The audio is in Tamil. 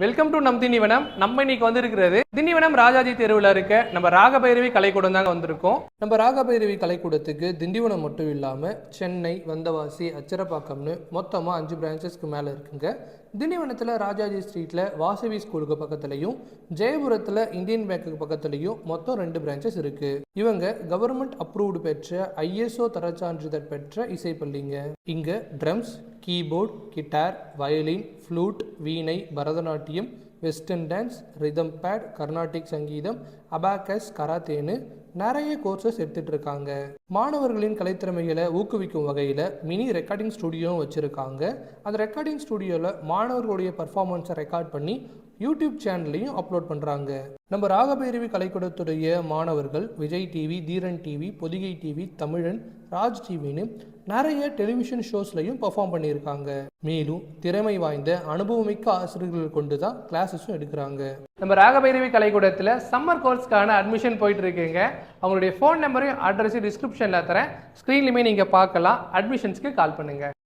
வெல்கம் டு நம் திண்டிவனம் நம்ம இன்னைக்கு வந்திருக்கிறது திண்டிவனம் ராஜாஜி தெருவில் இருக்க நம்ம ராகபைரவி கலைக்கூடம் தாங்க வந்திருக்கோம். நம்ம ராகபைரவி கலைக்கூடத்துக்கு திண்டிவனம் மட்டும் இல்லாமல் சென்னை வந்தவாசி அச்சரப்பாக்கம்னு மொத்தமாக அஞ்சு பிரான்ச்சஸ்க்கு மேலே இருக்குங்க. திண்டிவனத்தில் ராஜாஜி ஸ்ட்ரீட்டில் வாசவி ஸ்கூலுக்கு பக்கத்துலையும் ஜெயபுரத்தில் இந்தியன் பேங்க்குக்கு பக்கத்துலையும் மொத்தம் ரெண்டு பிரான்ச்சஸ் இருக்குது இவங்க கவர்மெண்ட் அப்ரூவ்டு பெற்ற ஐஎஸ்ஓ தரச்சான்றிதழ் பெற்ற இசைப்பள்ளிங்க இங்கே drums keyboard guitar violin flute veena Bharatanatyam western dance rhythm pad Carnatic சங்கீதம் அபாக்கஸ் கராத்தேன்னு நிறைய கோர்சஸ் எடுத்துட்டு இருக்காங்க மாணவர்களின் கலைத்திறமைகளை ஊக்குவிக்கும் வகையில் மினி ரெக்கார்டிங் ஸ்டுடியோவும் வச்சுருக்காங்க. அந்த ரெக்கார்டிங் ஸ்டுடியோவில் மாணவர்களுடைய பர்ஃபார்மன்ஸை ரெக்கார்ட் பண்ணி யூடியூப் சேனல்லையும் அப்லோட் பண்ணுறாங்க நம்ம ராகபைரவி கலைக்கூடத்துடைய மாணவர்கள் Vijay TV Dheeran TV Podhigai TV Tamilan Raj டிவின்னு நிறைய டெலிவிஷன் ஷோஸ்லையும் பெர்ஃபார்ம் பண்ணியிருக்காங்க. மேலும் திறமை வாய்ந்த அனுபவமிக்க ஆசிரியர்கள் கொண்டு தான் கிளாஸஸும் எடுக்கிறாங்க. நம்ம ராகபைரவி கலைக்கூடத்தில் சம்மர் கோர்ஸ்க்கான அட்மிஷன் போயிட்டு இருக்குங்க அவங்களுடைய ஃபோன் நம்பரையும் அட்ரஸையும் டிஸ்கிரிப்ஷனில் தரேன். ஸ்க்ரீன்லையுமே நீங்கள் பார்க்கலாம். அட்மிஷன்ஸ்க்கு கால் பண்ணுங்கள்